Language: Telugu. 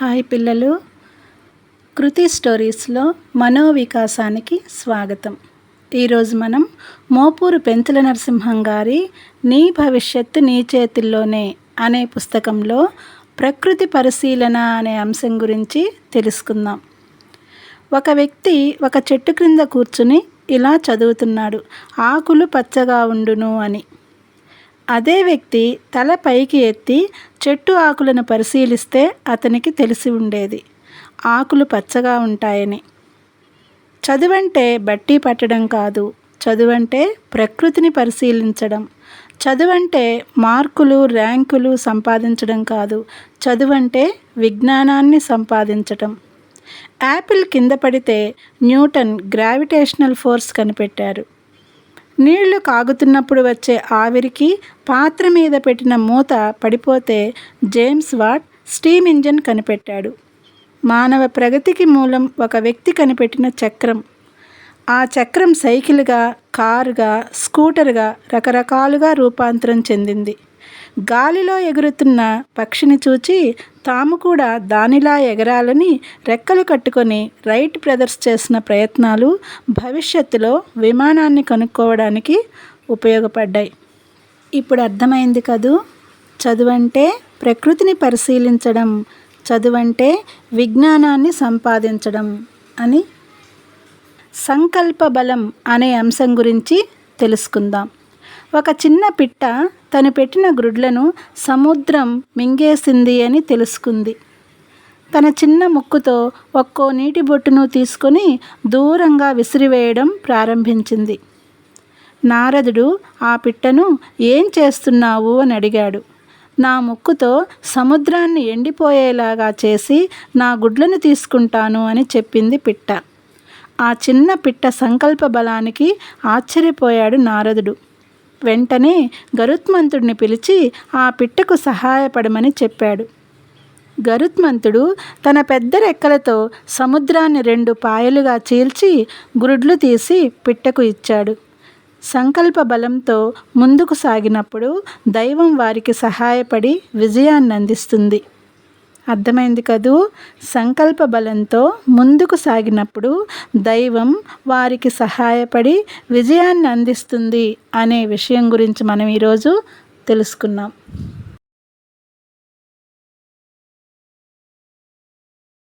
హాయ్ పిల్లలు. కృతి స్టోరీస్లో మనోవికాసానికి స్వాగతం. ఈరోజు మనం మోపూరు పెంతుల నరసింహం గారి నీ భవిష్యత్తు నీ చేతుల్లోనే అనే పుస్తకంలో ప్రకృతి పరిశీలన అనే అంశం గురించి తెలుసుకుందాం. ఒక వ్యక్తి ఒక చెట్టు క్రింద కూర్చుని ఇలా చదువుతున్నాడు. ఆకులు పచ్చగా ఉండును అని. అదే వ్యక్తి తల పైకి ఎత్తి చెట్టు ఆకులను పరిశీలిస్తే అతనికి తెలిసి ఉండేది. ఆకులు పచ్చగా ఉంటాయని. చదువంటే బట్టి పట్టడం కాదు. చదువంటే ప్రకృతిని పరిశీలించడం. చదువంటే మార్కులు ర్యాంకులు సంపాదించడం కాదు. చదువంటే విజ్ఞానాన్ని సంపాదించడం యాపిల్ కింద పడితే న్యూటన్ గ్రావిటేషనల్ ఫోర్స్ కనిపెట్టారు. నీళ్ళు కాగుతున్నప్పుడు వచ్చే ఆవిరికి పాత్ర మీద పెట్టిన మూత పడిపోతే జేమ్స్ వాట్ స్టీమ్ ఇంజన్ కనిపెట్టాడు. మానవ ప్రగతికి మూలం ఒక వ్యక్తి కనిపెట్టిన చక్రం. ఆ చక్రం సైకిల్గా కారుగా స్కూటర్గా రకరకాలుగా రూపాంతరం చెందింది. గాలిలో ఎగురుతున్న పక్షిని చూచి తాము కూడా దానిలా ఎగరాలని రెక్కలు కట్టుకొని రైట్ బ్రదర్స్ చేసిన ప్రయత్నాలు భవిష్యత్తులో విమానాన్ని కనుక్కోవడానికి ఉపయోగపడ్డాయి. ఇప్పుడు అర్థమైంది కదూ? చదువంటే ప్రకృతిని పరిశీలించడం చదువంటే విజ్ఞానాన్ని సంపాదించడం అని సంకల్ప బలం అనే అంశం గురించి తెలుసుకుందాం. ఒక చిన్న పిట్ట తను పెట్టిన గ్రుడ్లను సముద్రం మింగేసింది అని తెలుసుకుంది. తన చిన్న ముక్కుతో ఒక్కో నీటి బొట్టును తీసుకొని దూరంగా విసిరివేయడం ప్రారంభించింది. నారదుడు ఆ పిట్టను ఏం చేస్తున్నావు? అని అడిగాడు. నా ముక్కుతో సముద్రాన్ని ఎండిపోయేలాగా చేసి నా గుడ్లను తీసుకుంటాను అని చెప్పింది పిట్ట. ఆ చిన్న పిట్ట సంకల్ప బలానికి ఆశ్చర్యపోయాడు నారదుడు. వెంటనే గరుత్మంతుడిని పిలిచి ఆ పిట్టకు సహాయపడమని చెప్పాడు. గరుత్మంతుడు తన పెద్ద రెక్కలతో సముద్రాన్ని రెండు పాయలుగా చీల్చి గురుడ్లు తీసి పిట్టకు ఇచ్చాడు. సంకల్ప బలంతో ముందుకు సాగినప్పుడు దైవం వారికి సహాయపడి విజయాన్ని అందిస్తుంది అర్థమైంది కదూ? సంకల్ప బలంతో ముందుకు సాగినప్పుడు దైవం వారికి సహాయపడి విజయాన్ని అందిస్తుంది అనే విషయం గురించి మనం ఈరోజు తెలుసుకున్నాం.